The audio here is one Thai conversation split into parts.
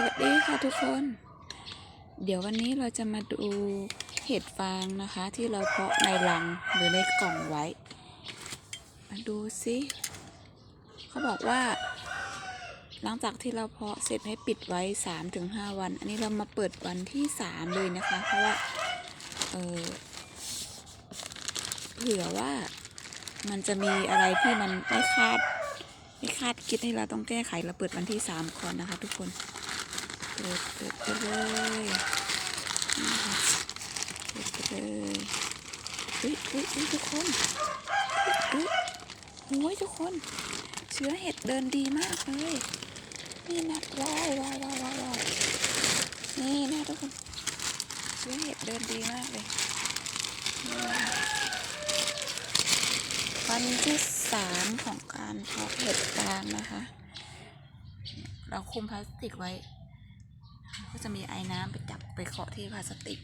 สวัสดีค่ะทุกคน เดี๋ยววันนี้เราจะมาดูเห็ดฟางนะคะ ที่เราเพาะในรังหรือในกล่องไว้ มาดูสิเขาบอกว่า หลังจากที่เราเพาะเสร็จให้ปิดไว้ 3-5 วัน อันนี้เรามาเปิดวันที่ 3 เลยนะคะ เพราะว่าเออเผื่อว่ามันจะมีอะไรที่มันไม่คาดไม่คาดคิดให้เราต้องแก้ไขเราเปิดวันที่สามก่อนนะคะทุกคน เปิดเปิดไปเลยเปิดไปเลยเฮ้ยเฮ้ยเฮ้ยทุกคนเฮ้ยโอ้ยทุกคน เชื้อเห็ดเดินดีมากเลยนี่นะว้าวว้าวว้าวว้าวนี่นะทุกคนเชื้อเห็ดเดินดีมากเลยวันที่สามของการเพาะเห็ดฟางนะคะ เราคุมพลาสติกไว้ ก็จะมีไอ้น้ำไปจับไปเคาะที่พลาสติก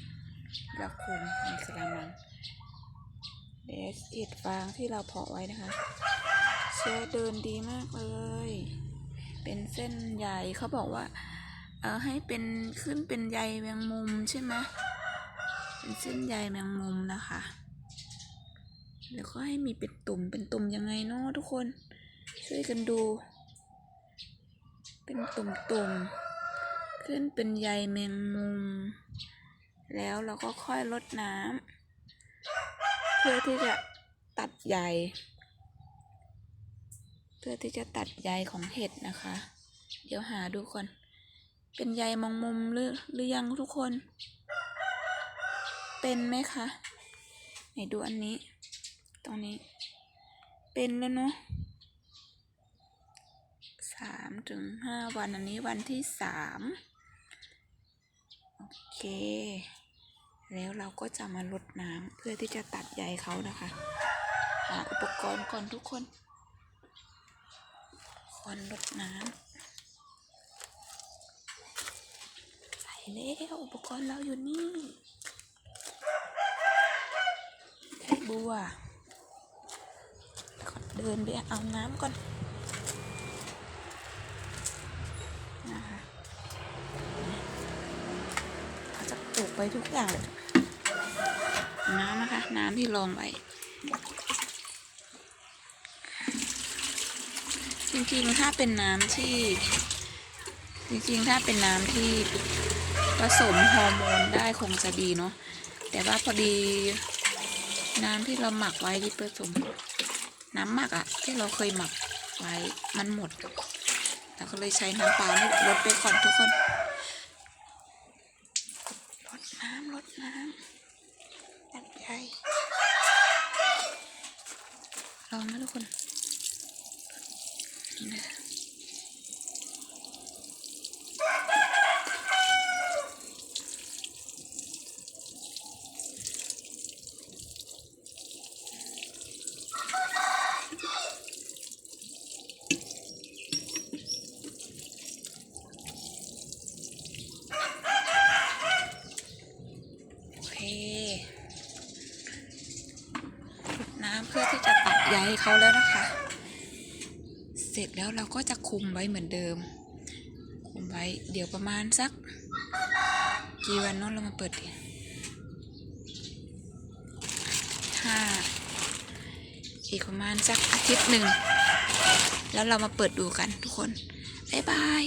แล้วคุมในกระมังเดสเห็ดฟางที่เราเพาะไว้นะคะ เชื้อเดินดีมากเลย เป็นเส้นใยเขาบอกว่า เออให้เป็นขึ้นเป็นใยแมงมุมใช่ไหมเป็นเส้นใยแมงมุมนะคะแล้วก็ให้มีเป็นตุ่มเป็นตุ่มยังไงเนาะทุกคน ช่วยกันดู เป็นตุ่มตุ่มๆ ขึ้นเป็นใยแมงมุม แล้วเราก็ค่อยลดน้ำเพื่อที่จะตัดใย เพื่อที่จะตัดใยของเห็ดนะคะ เดี๋ยวหาดูก่อน เป็นใยมองมุมหรือหรือยังทุกคน เป็นไหมคะไหนดูอันนี้ ตรงนี้ เป็นแล้วเนาะสามถึงห้าวันอันนี้วันที่สาม เค แล้วเราก็จะมาลดน้ำเพื่อที่จะตัดใยเขานะคะหาอุปกรณ์ก่อนทุกคนคอนลดน้ำใส่แล้วอุปกรณ์เราอยู่นี่ได้บัวเดินไปเอาน้ำก่อนนะคะ เราจะปลูกไปทุกอย่าง น้ำนะคะ น้ำที่รองไว้จริงๆ ถ้าเป็นน้ำที่ จริงๆ ถ้าเป็นน้ำที่ผสมฮอร์โมนได้คงจะดีเนาะแต่ว่าพอดี น้ำที่เราหมักไว้ที่ผสม น้ำหมักอะที่เราเคยหมักไว้มันหมดเราก็เลยใช้น้ำเปล่าลดไปก่อนทุกคนล ดน้ำลดน้ำตัดใยลองนะทุกคน นี่นะ น้ำเพื่อที่จะตัดใยเขาแล้วนะคะ เสร็จแล้วเราก็จะคุมไว้เหมือนเดิม คุมไว้เดี๋ยวประมาณสัก กี่วันน้องเรามาเปิดดิห้าอีกประมาณสักอาทิตย์หนึ่ง แล้วเรามาเปิดดูกันทุกคน บ๊ายบาย